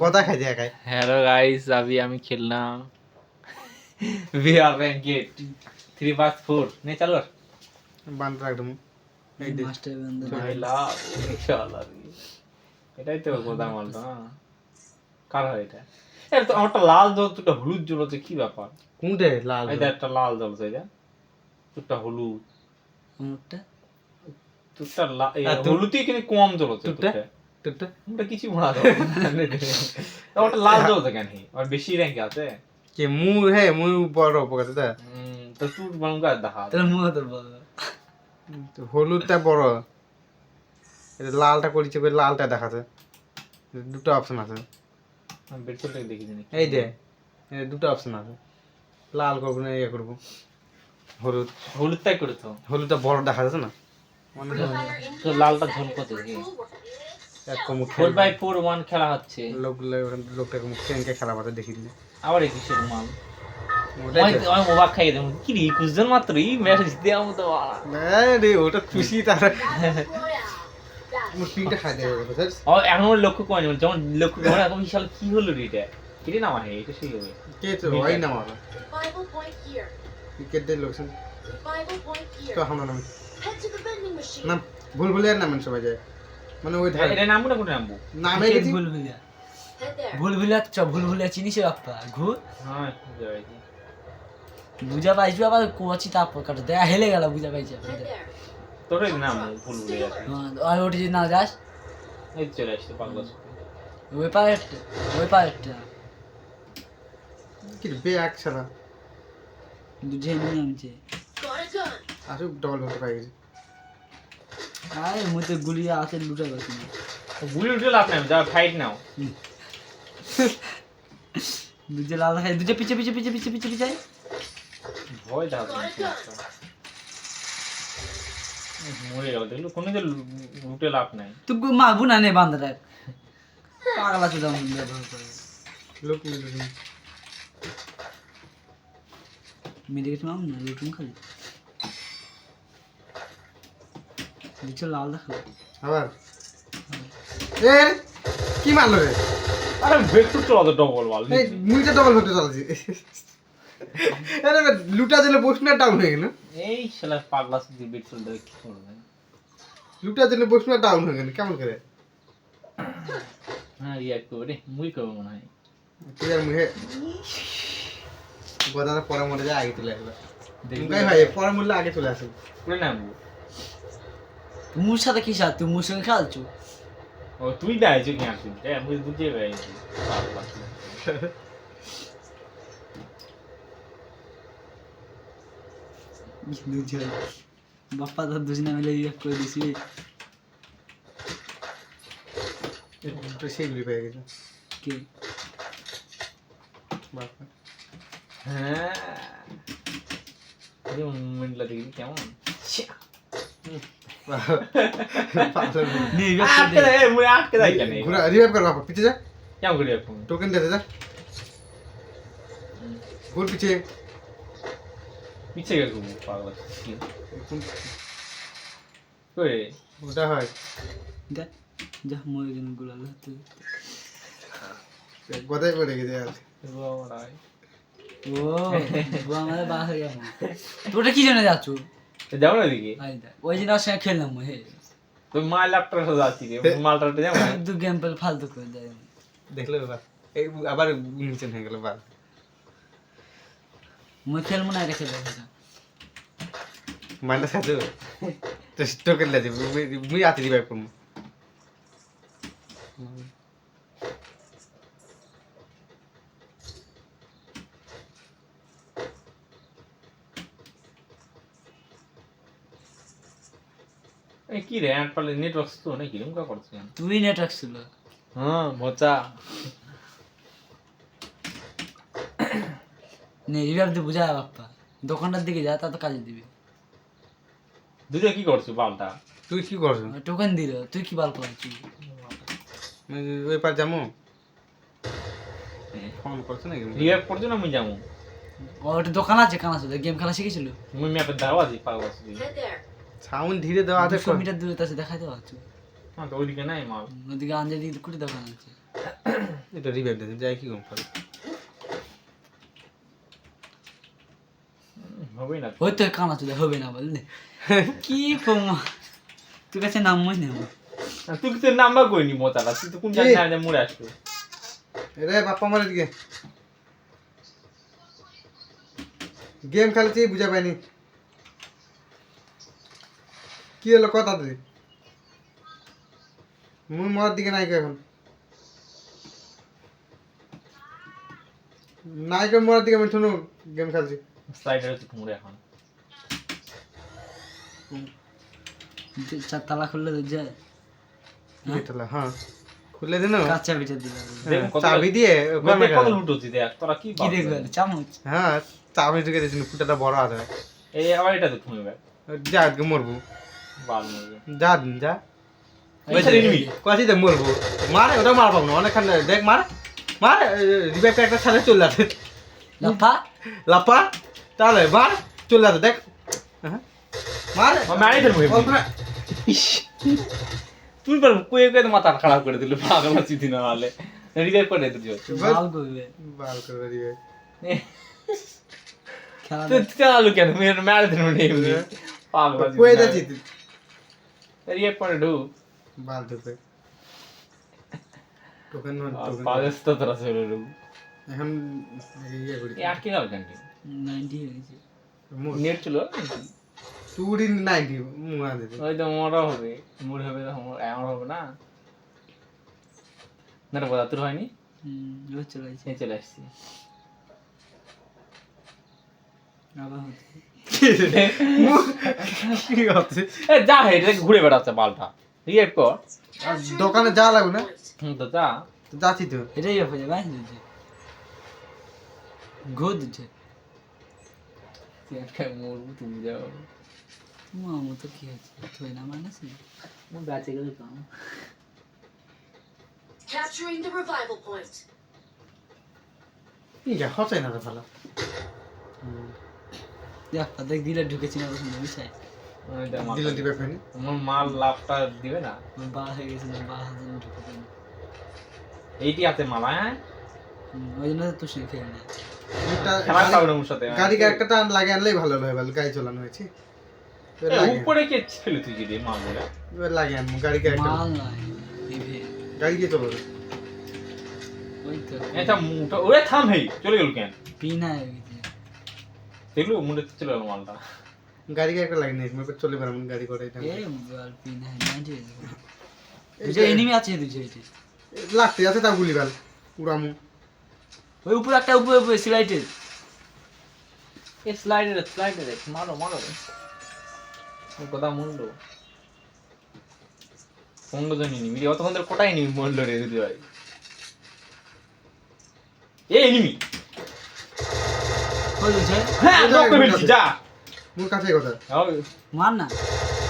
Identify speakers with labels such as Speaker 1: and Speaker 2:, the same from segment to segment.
Speaker 1: কথা খাই দিয়া
Speaker 2: হ্যালো গাইস আবি আমি খেললাম। বিয়া ব্যাংকে 3 পাস 4 নে চালো
Speaker 1: বান্ধ রাখ দমু এই দে
Speaker 3: মাস্টার
Speaker 2: ইনশাআল্লাহ এটাই তো গোদাম মাল না? কার হয় এটা? তো আমারটা লাল জল দুটো হলুদ জ্বলছে কি ব্যাপার?
Speaker 1: কোনটা লাল
Speaker 2: এটা একটা লাল জ্বলছে এটা দুটো হলুদ।
Speaker 3: আমারটা?
Speaker 2: দুটো হলুদই কিন্তু কম জ্বলছে
Speaker 1: দুটো
Speaker 2: ওটা লাল কেন আর বেশি র্যাঙ্ক আছে?
Speaker 1: কে মু হে মু বড় উপকার তা?
Speaker 2: তো তুই বাংলা দেখা।
Speaker 3: তাহলে মুখ তোর বল
Speaker 1: হলুদটা বড়। এটা লালটা করেছে করে লালটা দেখাচ্ছে দুটো অপশন আছে।
Speaker 2: আমি বেডশিটটাকে দেখি জানি
Speaker 1: এই দে দুটো অপশন আছে। লাল করব না ইয়ে করব। হলুদ।
Speaker 2: হলুদটাই করে তো
Speaker 1: হলুদটা বড় দেখা যাচ্ছে না। মানে
Speaker 2: লালটা ঝোল কত ফোর বাই ফোর ওয়ান খেলা হচ্ছে।
Speaker 1: লোক লোকটাকে মুখ খেয়ে খেলা পাতে দেখি দিলে।
Speaker 2: আবার এই কিসের মাল অবাক খাই দেবো। কি রে একুশ জন মাত্র এই।
Speaker 1: রে ওটা খুশি তার। আমার
Speaker 2: এখন লক্ষ্য করেনি লক্ষ্য করে এখন বিশাল কি হলো রে এটা? এটা না মানে এটা সেই হবে।
Speaker 1: কে তো ওই. ক্রিকেট তো. নাম. নাম ভুল ভুলে আর নামেন সবাই যায়। মানে ওই ধারে
Speaker 2: এটা নামবো না কোনটা নামবো?
Speaker 1: নামে গেছি
Speaker 3: ভুল ভুলিয়া ভুল ভুলিয়া চ ভুল ভুলিয়া চিনিস বাপ্পা ঘুর।
Speaker 2: হ্যাঁ
Speaker 3: বুঝা পাইছি আবার কোচি তারপর কাটে দেখা হেলে গেল বুঝা পাইছি
Speaker 4: Head
Speaker 2: তোর নাম ভুল ভুলে
Speaker 3: আর ওটি যদি না যাস।
Speaker 2: এই চলে আসছে পাগলা
Speaker 3: ওই পারেরটা ওই পারেরটা
Speaker 1: কি বে এক ছাড়া।
Speaker 3: বুঝে নিয়ে.
Speaker 1: আসুক ডবল হতে পাই গেছি
Speaker 3: আরে মুই তো গুলি আছে লুটা না
Speaker 2: গুলি উঠে লাভ নাই যা ফাইট নাও।
Speaker 3: দুজে লাল খাই দুজে পিছে পিছে পিছে পিছে পিছে পিছে।
Speaker 2: ভয় দেখা মরে গেল দেখল কোনো যে লুটে লাভ নাই।
Speaker 3: তুই মারবো না নে বান্দাটা পাগলা তো দাম ব্যবহার করে।
Speaker 1: লোক মিলে
Speaker 3: মেডিকেট মাম? না লুটুম খালি। দুটো লাল দেখাল
Speaker 1: আবার? এ কি মারলো রে?
Speaker 2: আরে ভেক্টর চলা তো ডবল বল
Speaker 1: এই মুইটা ডবল হতে চালাচ্ছি আরে লুটা দিলে বসনা ডাউন হয়ে গেল।
Speaker 2: এই শালা পাগলা সুদি বেট চলতে কি করবে?
Speaker 1: লুটা দিলে বসনা ডাউন হয়ে গেল কেমন করে?
Speaker 2: হ্যাঁ রিয়াক্ট করবে রে মুই করব মনে হয়।
Speaker 1: ঠিক আছে মুহে গদাটা পরে মরে যায় আগে চলে আসবে। ভাই পরে মরলে আগে চলে আসে
Speaker 2: করে নামবো।
Speaker 3: মুর সাথে কি সাথে? তুই মুর সঙ্গে খেলছো?
Speaker 2: ও তুই না আইছো কি আসিস হ্যাঁ মুই বুঝে পাগলা
Speaker 3: দুজন। বাপ্পা তো দুজনে মিলে ইয়ে করে দিছি
Speaker 1: তো সেইগুলি পেয়ে গেছে।
Speaker 3: কে?
Speaker 1: বাপরে।
Speaker 2: হ্যাঁ। মুভমেন্টটা দেখি কেমন?
Speaker 1: রিভাইভ কর বাপা পিছে যা
Speaker 2: কেমন করি
Speaker 1: টোকেন দে যা ঘুর পিছে
Speaker 2: পিছে গেল পাগলা কই
Speaker 1: ওটা হয়
Speaker 3: যা যা মরে গেল গুলাল হাতে
Speaker 1: গদাই পড়ে গেছে আর
Speaker 3: ও আমাদের বাস হয়ে গেল তোটা কি জন্য যাচ্ছ
Speaker 2: যাব না দিকে
Speaker 3: ওই দিন সঙ্গে খেললাম হে।
Speaker 2: তো মাল লাখটার সাথে যাচ্ছি রে মালটা যাব না?
Speaker 3: দু গেম পেল ফালতু করে দেয়।
Speaker 1: দেখলে এবার এই আবার নিচে হয়ে গেল বার
Speaker 3: মুই খেলব না এটা খেলব
Speaker 1: মাইন্ডটা সাথে তো টোকেন দে মুই আতে রিভাইভ করব
Speaker 2: এই কি রে অ্যাড পালে নেটওয়ার্ক তো নাকি? রুম কা করছিস
Speaker 3: তুই নেটওয়ার্ক ছিল।
Speaker 2: হ্যাঁ মোচা
Speaker 3: নে দিয়ে বুঝা বাপ্পা। দোকানটার দিকে যা তা তো কাজে দিবে।
Speaker 2: দুটো কি করছ বালটা
Speaker 1: তুই কি করছ?
Speaker 3: টোকেন দিল। তুই কি বাল করছিস
Speaker 1: ওই পার যাব। ফোন করছ নাকি?
Speaker 2: রিঅ্যাপ করছ না মুই যাব?
Speaker 3: ওটা দোকান আছে কানা আছে গেম খেলা শিখেছিল?
Speaker 2: মুই ম্যাপে দাও আছি পাগল.
Speaker 1: সাউন্ড ধীরে দেওয়া আছে
Speaker 3: দুশো মিটার দূরে তাছে দেখাই দেওয়া হচ্ছে
Speaker 2: হ্যাঁ তো ওইদিকে নাই মাল।
Speaker 3: ওইদিকে ওদিকে আঞ্জালি কুটি দোকান আছে
Speaker 1: এটা রিভাইভ দিতে যাই কি কম করে
Speaker 2: হুম, হবেই না
Speaker 3: ওই তো কানা চলে হবে না বললে কি ফোমা তোর কাছে নামই নেব
Speaker 2: তুই কি তোর নাম্বার করিনি মোতালা তুই তো কোন? জায়গায় না মুড়ে আসলো
Speaker 1: রে বাপ্পা আমার দিকে গেম খেলছি বুঝা পাইনি। কি হলো? কথা তুই মুই মরার দিকে নাই এখন। নাই কো মরার দিকে আমি শুনু গেম খেলছি।
Speaker 2: স্লাইডার হচ্ছে মুড়ে এখন।
Speaker 3: চার তালা খুললে তো যায়। হ্যাঁ?
Speaker 1: হ্যাঁ। খুলে দিন
Speaker 3: কাঁচা পিঠে দিলে
Speaker 1: চাবি দিয়ে ওখানে
Speaker 2: কত লুট হচ্ছে দেখ তোরা কি
Speaker 3: কি? দেখবে চামচ?
Speaker 1: হ্যাঁ চাবি ঢুকে দিয়েছিল ফুটাটা বড় আছে।
Speaker 2: এই আবার এটা তো তুমি
Speaker 1: যা আজকে মরবে। যা যা। দে মরবো। মারে ওটা মার পাবো না। অনেকখান দেখ মার। মার রিভাইভটা একটা সাথে চলে যাচ্ছে
Speaker 3: লাফা।
Speaker 1: লাপা তাহলে মার চলে যাচ্ছে দেখ। মার।
Speaker 2: মারি ফেলব
Speaker 1: না-
Speaker 2: তুই পারব কুয়ে কুয়ে তো মাথা খারাপ করে দিল পাগল আছি দিন নাহলে রিভাইভ করে দিতে হচ্ছে
Speaker 3: বাল করবে।
Speaker 1: বাল করে দিবে
Speaker 3: খেলা
Speaker 2: তুই চালালু কেন? মেয়ের মেরে দিন এমনি। পাগল আছি
Speaker 1: কই
Speaker 2: রিভাইভ করে
Speaker 1: বাল ঢুকে টোকেন
Speaker 2: পাগল তো তোরা চলে
Speaker 1: এখন ইয়ে করি।
Speaker 2: আটকে গেল কেন
Speaker 3: নাইনটি হয়ে গেছে
Speaker 2: নেট ছিল?
Speaker 1: তুড়ি নাইনটি মুয়া দিতে
Speaker 2: ওই তো মোড়া হবে। মুড় হবে তো আমার হবে না। না রে তোর হয়নি?
Speaker 3: চলে গেছে
Speaker 2: চলে আসছি।
Speaker 3: আবার হচ্ছে।
Speaker 1: কি হচ্ছে
Speaker 2: এ যা হে এটা ঘুরে বেড়াচ্ছে বালটা রিভাইভ কর
Speaker 1: আর দোকানে যা লাগবে না?
Speaker 2: হুম তো যা।
Speaker 1: তো যাচ্ছি তো।
Speaker 3: এটাই ব্যাপার যাবে দিচ্ছে ঘো দিচ্ছে
Speaker 2: তুই একটা মরবো তুমি যাও।
Speaker 3: তোমার মতো কি আছে? তুই না মানাস বেঁচে গেলে কাম
Speaker 4: Capturing the revival point.
Speaker 1: ঠিক আছে হচ্ছে না রে ভালো।
Speaker 3: দেখ দেখ দিলে ঢুকেছি না
Speaker 2: দেখ মাথা-
Speaker 1: দিলে দিবে ফেনি
Speaker 2: তোমার মাল লাভটা দিবে না।
Speaker 3: বা হয়ে গেছে না বা হাজার ঢুকে দেন
Speaker 2: এইটি আছে মালা হ্যাঁ?
Speaker 3: ওই জন্য তো তুই সঙ্গে না
Speaker 2: না
Speaker 1: গাড়ি একটা লাগে আনলেই ভালো হয় ভালো গাড়ি চালানো হয়েছে।
Speaker 2: উপরে কে ছিল তুই যদি
Speaker 1: মালগুলা লাগে আনব গাড়ি একটা
Speaker 3: মাল নয়
Speaker 1: গাড়ি দিয়ে চলো।
Speaker 3: ওই তো।
Speaker 2: এটা মুটা ওরে থাম হেই চলে গেল কেন?
Speaker 3: পিনা
Speaker 2: দেখল মুন্ডে চলে গেল মালটা।
Speaker 1: গাড়ি একটা লাগে নিয়েছি এবার চলে বেড়াবো গাড়ি করে এটা।
Speaker 3: এ বল পিনা নাইনটি হয়ে গেছে বুঝে এনিমি আছে দুইছে এটি
Speaker 1: লাগতে আছে তা গুলি বেল উড়ামু।
Speaker 3: ওই উপরে একটা উপরে উপরে সিলাইটে
Speaker 2: এ। স্লাইডার স্লাইডার মারো মারো। ও কথা মুন্ডো। পনেরো জন নিবি রে অতক্ষণ ধরে কোটাই নিবি মরলো রে দিদি ভাই এ এনিমি হ্যাঁ যা।
Speaker 1: মোর কাছে কথা।
Speaker 3: মার না।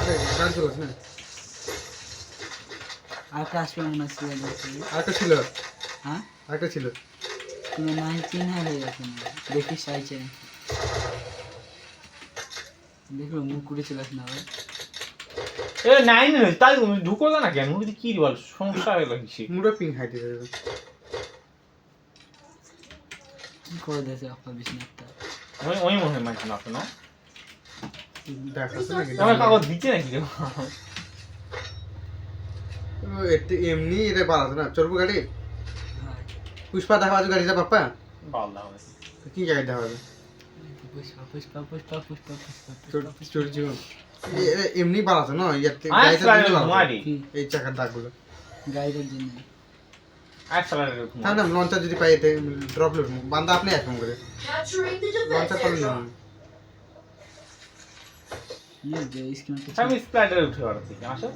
Speaker 1: আরে, চলাস না
Speaker 3: আর
Speaker 1: ছিল
Speaker 3: হ্যাঁ?
Speaker 1: আরেকটা ছিল।
Speaker 3: তুমি নাইনটিন হয়ে গেছে না দেখি চাইছে দেখল মুখ করে চলে আসে না
Speaker 2: এ নাইন তাই ঢুকো না কেন কি বল সমস্যা হয়ে লাগছে
Speaker 1: মুড়ে পিং হাইটে যাবে
Speaker 3: কি করে দিয়েছে আপনার বিছনাটা
Speaker 2: ওই ওই মনে হয় মানছি না।
Speaker 1: দেখাচ্ছে নাকি?
Speaker 2: আমার কাগজ দিচ্ছে নাকি
Speaker 1: এতে এমনি এটা বাড়াতো না। চলবো গাড়ি? পুষ্পা দেখা আছে গাড়িটা বাপ্পা
Speaker 2: বাল্লা
Speaker 1: কি গাড়ি দেখা হবে
Speaker 3: পুষ্পা পুষ্পা পুষ্পা পুষ্পা পুষ্পা
Speaker 1: চোর- চোর জীবন এ- এ- এমনি বাড়াতো না এই চাকার দাগগুলো।
Speaker 3: গাড়িটার জন্য।
Speaker 1: হ্যাঁ। না লঞ্চার যদি পাই এতে ড্রপ লুট বান্দা আপনি এক করে। Launcher
Speaker 4: area.
Speaker 1: না
Speaker 2: আমি স্প্লাইডারে উঠে বেড়াচ্ছি আসো।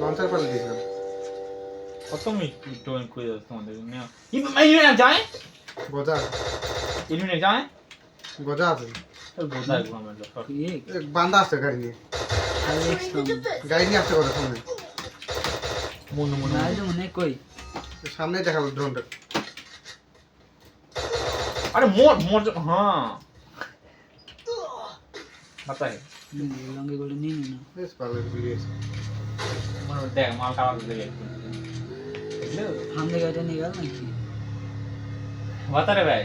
Speaker 1: লঞ্চার পারলে দিয়েছিলাম
Speaker 2: কত মিনিট টোয়েন করে যাচ্ছে তোমাদের। ইলুমিনে যায়।
Speaker 1: গজা।
Speaker 2: ইলুমিনে যায়।
Speaker 1: গজা আছে। এ, বান্দা আসছে গাড়ি নিয়ে. গাড়ি নিয়ে আসছে কথা সামনে।
Speaker 2: মনে মনে
Speaker 3: না এটা মনে কই
Speaker 1: সামনে দেখাবো ড্রোনটা
Speaker 2: আরে মোর মোর হ্যাঁ पता है
Speaker 3: লঙ্গে করে নিয়ে নি না
Speaker 1: বেশ ভালো ভিডিও
Speaker 2: মনে হয় দেখ মালটা আমার দিকে বুঝলো
Speaker 3: হামদে গাড়িটা নিয়ে গেল নাকি
Speaker 2: বাতারে ভাই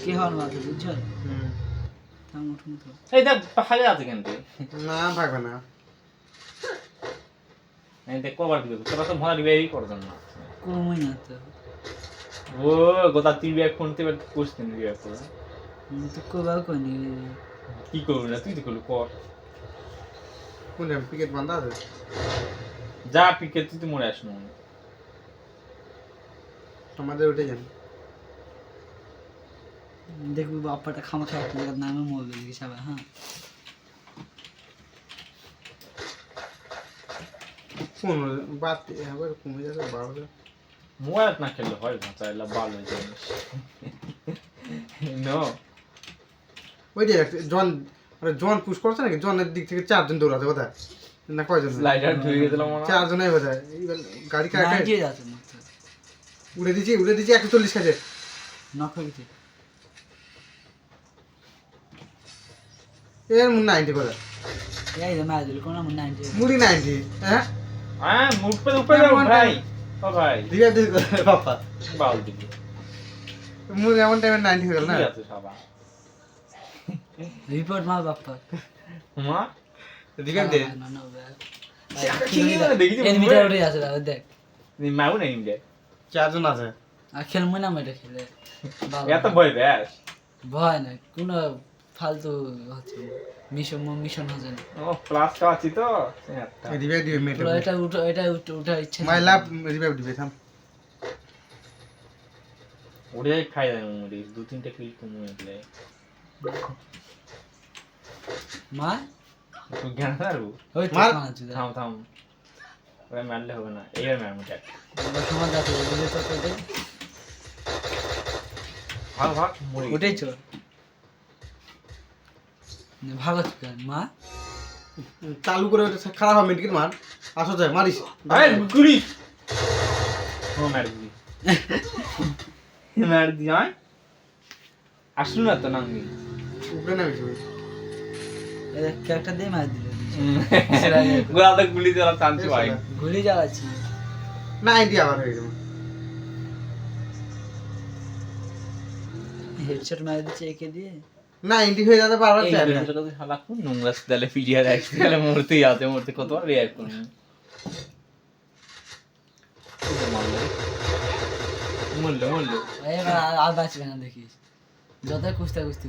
Speaker 3: কে হওয়ার মাথা বুঝছো
Speaker 1: হুম
Speaker 3: থাম উঠুন তো
Speaker 2: এই দেখ ফাঁকা আছে কিন্তু
Speaker 1: না থাকবে না
Speaker 2: দেখ কবার দিবে তোরা তো ভরা দিবে এই করবেন না
Speaker 3: কমই না তো।
Speaker 2: ও গোটা তুই বিয়ে ফোন থেকে কোশ্চেন বিয়ে করে।
Speaker 3: তো কোবাও কইনি
Speaker 2: কি করবি না তুই তো করবি কর।
Speaker 1: কোন পিকেট বন্ধ আছে?
Speaker 2: যা পিকে তুই তো মরে আসনো
Speaker 1: আমাদের উঠে যান।
Speaker 3: দেখবি বাপ্পাটা খামা খাওয়া নামে মরবে সবাই হ্যাঁ?
Speaker 1: পনেরো বাড়তে আবার কমে যাবে বাড়বে
Speaker 2: মোবাইল না খেললে হয় না চাইলে ভালো হয়ে নো
Speaker 1: ওই যে জন মানে জন পুশ করছে নাকি? জনের দিক থেকে চারজন দৌড়াতে বোধ না কয়জন?
Speaker 2: স্লাইডার ঢুকে গেছিলাম
Speaker 1: চারজনই বোধ হয় গাড়ি কাটে। উড়ে দিচ্ছি উড়ে দিচ্ছি একশো চল্লিশ কাছে
Speaker 3: নক হয়েছে
Speaker 1: এর করে
Speaker 3: কোনো আমার নাইনটি
Speaker 1: মুড়ি নাইনটি হ্যাঁ?
Speaker 2: হ্যাঁ মুখ
Speaker 1: না?
Speaker 2: বাবা
Speaker 1: চারজন আছে।
Speaker 3: আর খেলব না এটা খেলে।
Speaker 2: এত ভয় ব্যাস।
Speaker 3: ভয় না কোনো ফালতু হচ্ছে মিশন মিশন হচ্ছে
Speaker 2: ও প্লাস কা আছি তো
Speaker 1: রিভাইভ দিবে মেটে
Speaker 3: এটা উঠে এটা উঠে উঠার
Speaker 1: মাই লাভ রিভাইভ দিবে থাম।
Speaker 2: উড়ে খাই যায় মুড়ি দু তিনটে কিল কমে গেলে
Speaker 3: মা?
Speaker 2: তুই জ্ঞান হারবো
Speaker 3: ওই
Speaker 1: মার।
Speaker 2: থাম থাম। ওরা মারলে হবে না এইবার মার মুটা
Speaker 3: ওর সমান যাচ্ছে বুঝে তো তো
Speaker 2: ভাগ ভাগ মুড়ি।
Speaker 3: ওটাই চল ভাগত মা।
Speaker 1: চালু করে খারাপ হবে মেডিকেল মার। আসো যায় মারিস।
Speaker 2: আরে গুড়ি ও মার দি। মার দি আয়। আসলো না তো নাঙ্গি?
Speaker 1: উপরে নামিস ওই।
Speaker 3: একটা দিয়ে মার দিল।
Speaker 2: গোলা তো গুলি দেওয়া টানছি ভাই।
Speaker 3: ঘুরে জ্বালাচ্ছি।
Speaker 1: নাইনটি আবার হয়ে গেল
Speaker 3: হেডশট মার দিচ্ছে একে দিয়ে।
Speaker 1: নাইনটি হয়ে যাতে
Speaker 2: শালা কোন নোংরা দালে পিডিয়া রাখছি তাহলে মরতেই আছে মরতে কতবার রিয়াক্ট করুন মরলো মরলো।
Speaker 3: আর- আর বাঁচবে না দেখিস। যতই কুস্তা কুস্তি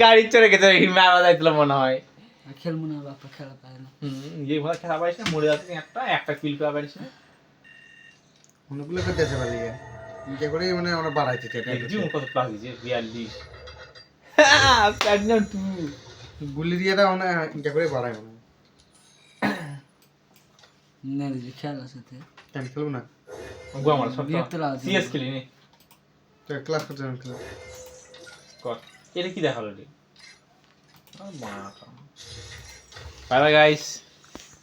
Speaker 2: গাড়ি চড়ে গেছে মারা যাইছিল মনে হয়।
Speaker 3: আর খেলব না বাপ্পা খেলা পায় না।
Speaker 2: হুম, এই ভাবে খেলা না মরে যাচ্ছে একটা একটা কিল পেয়ে পারিস না
Speaker 1: অনেকগুলো করে পারি। ইটা করে মানে আমরা
Speaker 2: কত প্লাস দিয়েছে বিয়াল্লিশ। প্যাটনাম টু
Speaker 1: গুলি করে বাড়াই মানে
Speaker 3: না যে খেলা সাথে
Speaker 1: কেন না
Speaker 2: গো আমার সব খেলি নি
Speaker 1: ক্লাস করতে খেলো
Speaker 2: কর এটা কি দেখাল রে বাই গাইস